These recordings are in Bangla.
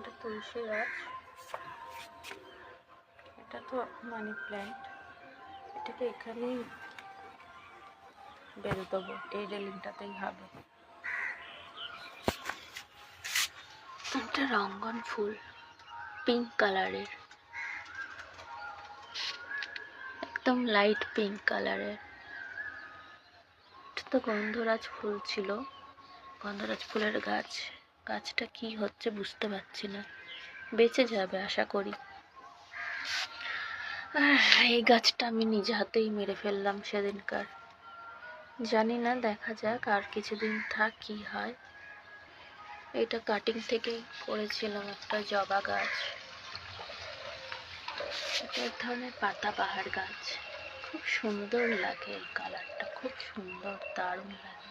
এটা তুলসী গাছ। এটা তো মানি প্ল্যান্ট। এটাকে এখানেই বেঁধে দেবো, এই রেলিংটাতেই হবে। এটা রঙ্গন ফুল, পিঙ্ক কালারের। একদম লাইট পিঙ্ক কালারের। তো গন্ধরাজ ফুল ছিল, গন্ধরাজ ফুলের গাছ। গাছটা কি হচ্ছে বুঝতে পারছি না। বেঁচে যাবে আশা করি। এই গাছটা আমি নিজে হাতেই মেরে ফেললাম সেদিনকার। জানি না, দেখা যাক আর কিছুদিন থাক কি হয়। এটা কাটিং থেকেই করেছিলাম একটা জবা গাছ। এক ধরনের পাতা পাহাড় গাছ। খুব সুন্দর লাগে এই কালারটা খুব সুন্দর, দারুণ লাগে।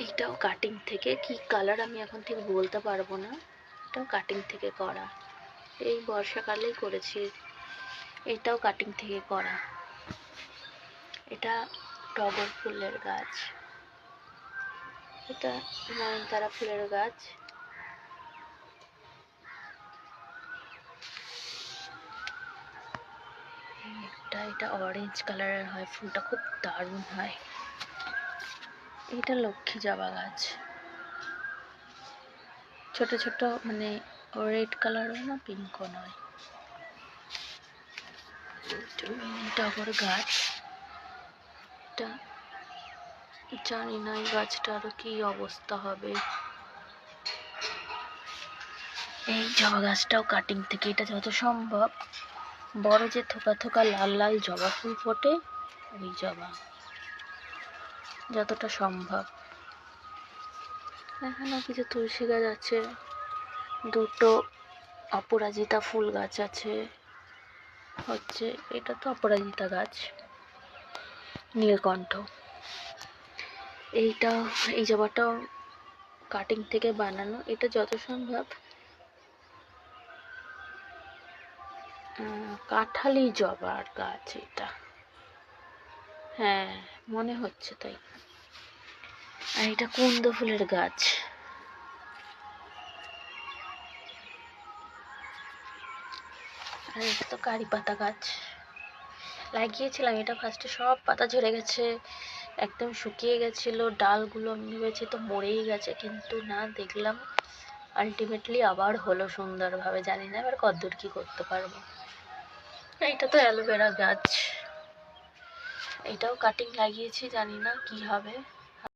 এইটাও কাটিং থেকে। কি কালার আমি এখন ঠিক বলতে পারব না। এটাও কাটিং থেকে করা। এই বর্ষাকালেই করেছি। এটাও কাটিং থেকে করা। এটা টগর ফুলের গাছ। এটা নয়নতারা ফুলের গাছ। এটা এটা অরেঞ্জ কালারের হয়। ফুলটা খুব দারুণ হয়। এটা লক্ষ্মী জবা গাছ। ছোট ছোট মানে রেড কালারও না পিঙ্কও নয়। টগর গাছ। এটা জানি না এই গাছটার কি অবস্থা হবে। এই জবা গাছটাও কাটিং থেকে এটা যত সম্ভব। বড় যে থোকা থোকা লাল লাল জবা ফুল ফোটে, ওই জবা। যতটা সম্ভব। এখানেও কিছু তুলসী গাছ আছে, দুটো অপরাজিতা ফুল গাছ আছে, হচ্ছে এটা তো অপরাজিতা গাছ, নীলকণ্ঠ। এইটা, এই জবাটাও কাটিং থেকে বানানো, এটা যত সম্ভব কাঁঠালি জবার গাছ এটা। হ্যাঁ মনে হচ্ছে তাই। আর এটা কুন্দ ফুলের গাছ। আর এটা তো কারি পাতা গাছ। লাগিয়েছিলাম, এটা ফার্স্টে সব পাতা ঝরে গেছে, একদম শুকিয়ে গেছিল, ডালগুলো আমি ভেবেছি তো মরেই গেছে, কিন্তু না, দেখলাম আলটিমেটলি আবার হলো সুন্দরভাবে, জানি না এবার কদ্দূর কী করতে পারব। এইটা তো অ্যালোভেরা গাছ। এটাও কাটিং লাগিয়েছি, জানি না কি হবে।